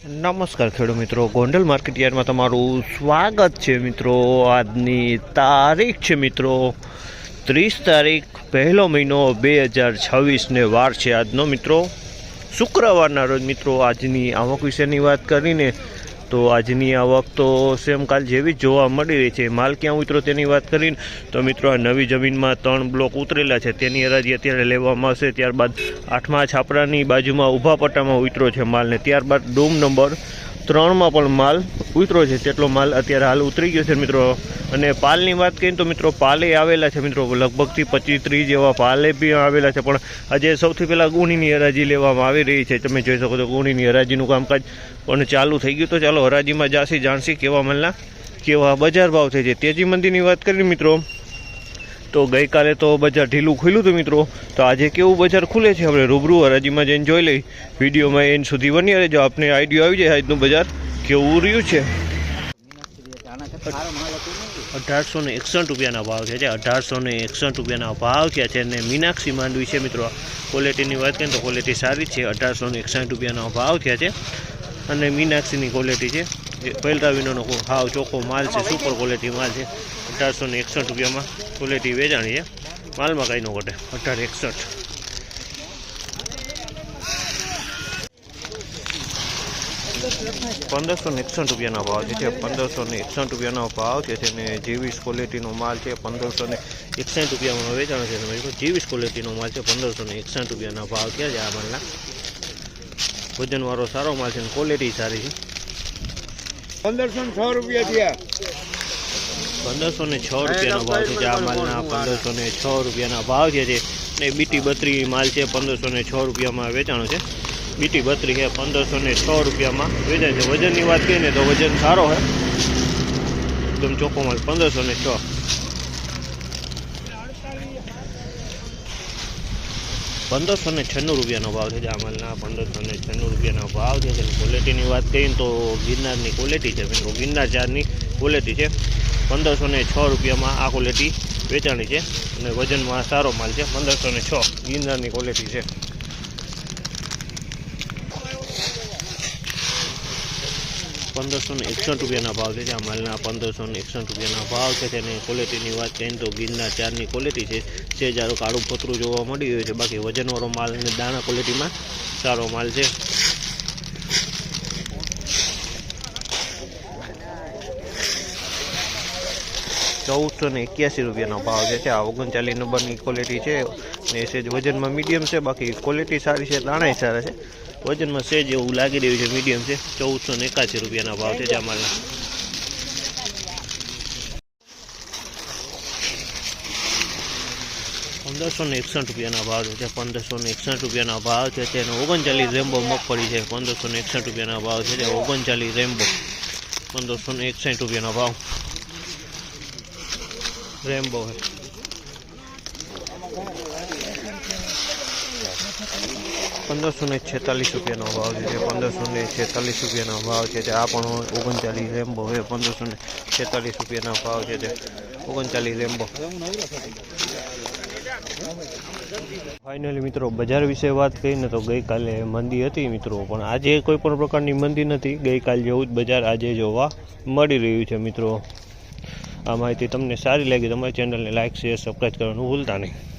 નમસ્કાર ખેડૂત મિત્રો, ગોંડલ માર્કેટ યાર્ડમાં તમારું સ્વાગત છે મિત્રો. આજની તારીખ છે મિત્રો, ત્રીસ તારીખ પહેલો મહિનો બે હજાર છવ્વીસને વાર છે આજનો મિત્રો. શુક્રવારના રોજ મિત્રો આજની આવક વિશેની વાત કરીને તો આજની આવક તો સેમ કાલ જેવી જ જોવા મળી રહી છે. માલ ક્યાં ઉતરો તેની વાત કરીને તો મિત્રો આ નવી જમીનમાં ત્રણ બ્લોક ઉતરેલા છે. તેની હરાજી અત્યારે લેવામાં આવશે. ત્યારબાદ આઠમા છાપરાની બાજુમાં ઊભા પટ્ટામાં ઉતરો છે માલને ત્યારબાદ ડૂમ નંબર ત્રણમાં પણ માલ ઉતરો છે. તેટલો માલ અત્યારે હાલ ઉતરી ગયો છે મિત્રો. અને પાલની વાત કરીએ તો મિત્રો પાલે આવેલા છે મિત્રો. લગભગથી પચીસ ત્રીસ જેવા પાલે બી આવેલા છે. પણ આજે સૌથી પહેલાં ગુણીની હરાજી લેવામાં આવી રહી છે. તમે જોઈ શકો છો ગુણીની હરાજીનું કામકાજ પણ ચાલુ થઈ ગયું તો ચાલો હરાજીમાં જાસી જાણસી કેવા માલના કેવા બજાર ભાવ છે. તેજી મંદીની વાત કરીએ મિત્રો. તો ગઈકાલે તો બજાર ઢીલું ખુલ્યું હતું મિત્રો. તો આજે કેવું બજાર ખુલે છે આપણે રૂબરૂ હરાજીમાં જઈને જોઈ લઈ. વિડીયોમાં એન સુધી બની રહેજો. આપને આઈડિયો આવી જાય આજનું બજાર કેવું રહ્યું છે. અઢારસો ને એકસઠ રૂપિયાના ભાવ છે. અઢારસો ને એકસઠ રૂપિયાના ભાવ થયા છે અને મીનાક્ષી માંડવી છે મિત્રો. ક્વોલિટીની વાત કરીએ તો ક્વોલિટી સારી છે. અઢારસો ને એકસઠ રૂપિયાના ભાવ થયા છે. અને મીનાક્ષીની ક્વોલિટી છે. પહેલતા વિનોનો ભાવ ચોખ્ખો માલ છે. સુપર ક્વોલિટી માલ છે. અઢારસો ને એકસઠ રૂપિયામાં ક્વોલિટી વેચાણી છે. માલમાં કાંઈ ન ઘટે. અઢાર એકસઠ. પંદરસો ને એકસઠ રૂપિયાના ભાવ છે. પંદરસો ને એકસઠ રૂપિયાનો ભાવ છે અને જેવીસ ક્વોલિટીનો માલ છે પંદરસો ને એકસઠ રૂપિયામાં વેચાણ છે. જેવીસ ક્વોલિટીનો માલ છે પંદરસો ને એકસઠ રૂપિયાના ભાવ થયા છે આ માલના? ભોજનવાળો સારો માલ છે ને ક્વોલિટી સારી છે. પંદરસો ને છ રૂપિયા થયા. પંદરસો ને છ રૂપિયાનો ભાવ છે આ માલના પંદરસો ને છ રૂપિયાના ભાવ જે. છે જે બીટી બત્રી માલ છે પંદરસો ને છ રૂપિયામાં વેચાણો છે. બીટી બત્રી છે પંદરસો ને છ રૂપિયામાં વેચાય છે. વજનની વાત કરીએ ને તો વજન સારો હોય. એકદમ ચોખ્ખો માલ પંદરસો ને છ. પંદરસો ને છન્નું રૂપિયાનો ભાવ છે આ માલના પંદરસો ને છન્નું રૂપિયાનો ભાવ છે. તેની ક્વોલિટીની વાત કરીએ તો ગિરનારની ક્વોલિટી છે ગિરનાર ચારની ક્વોલિટી છે. પંદરસો ને છ રૂપિયામાં આ ક્વોલિટી વેચાણી છે અને વજનમાં સારો માલ છે. પંદરસો ને છ ગિરનારની ક્વોલિટી છે. પંદરસો ને એકસઠ રૂપિયાના ભાવ છે. જે આ માલના પંદરસો ને એકસઠ રૂપિયાના ભાવ છે. તેની ક્વોલિટીની વાત કરીએ તો ગિરનાર ચારની ક્વોલિટી છે. છે જ્યારે કાળું પતરું જોવા મળી રહ્યું છે. બાકી વજનવાળો માલ અને દાણા ક્વોલિટીમાં સારો માલ છે. ચૌદસો ને એક્યાસી રૂપિયાનો ભાવ છે આ ઓગણચાલીસ નંબરની ક્વોલિટી છે ને સેજ વજનમાં મીડિયમ છે, બાકી ક્વોલિટી સારી છે દાણાય સારા છે. વજનમાં સેજ એવું લાગી રહ્યું છે મીડિયમ છે, ચૌદસો ને એકાસી રૂપિયાના ભાવ છે જામાલના પંદરસો ને એકસઠ રૂપિયાના ભાવ છે, પંદરસો ને એકસઠ રૂપિયાના ભાવ છે, તેનો ઓગણચાલીસ રેમ્બો મગફળી છે, પંદરસો ને એકસઠ રૂપિયાના ભાવ છે ઓગણચાલીસ રેમ્બો, પંદરસો ને એકસઠ રૂપિયાના ભાવ. રેમ્બો છે પંદરસો ને છેતાલીસ રૂપિયાનો ભાવ છે પંદરસો ને છેતાલીસ રૂપિયાનો ભાવ છે, જે આ પણ ઓગણચાલીસ રેમ્બો છે પંદરસો ને છેતાલીસ રૂપિયાના ભાવ છે, જે ઓગણચાલીસ રેમ્બો. ફાઇનલી મિત્રો, બજાર વિશે વાત કરીને તો ગઈકાલે મંદી હતી મિત્રો, પણ આજે કોઈ પણ પ્રકારની મંદી નથી. ગઈકાલ જેવું જ બજાર આજે જોવા મળી રહ્યું છે મિત્રો. આ માહિતી તમને સારી લાગી તમારી ચેનલને લાઇક શેર સબસ્ક્રાઈબ કરવાનું ભૂલતા નહીં.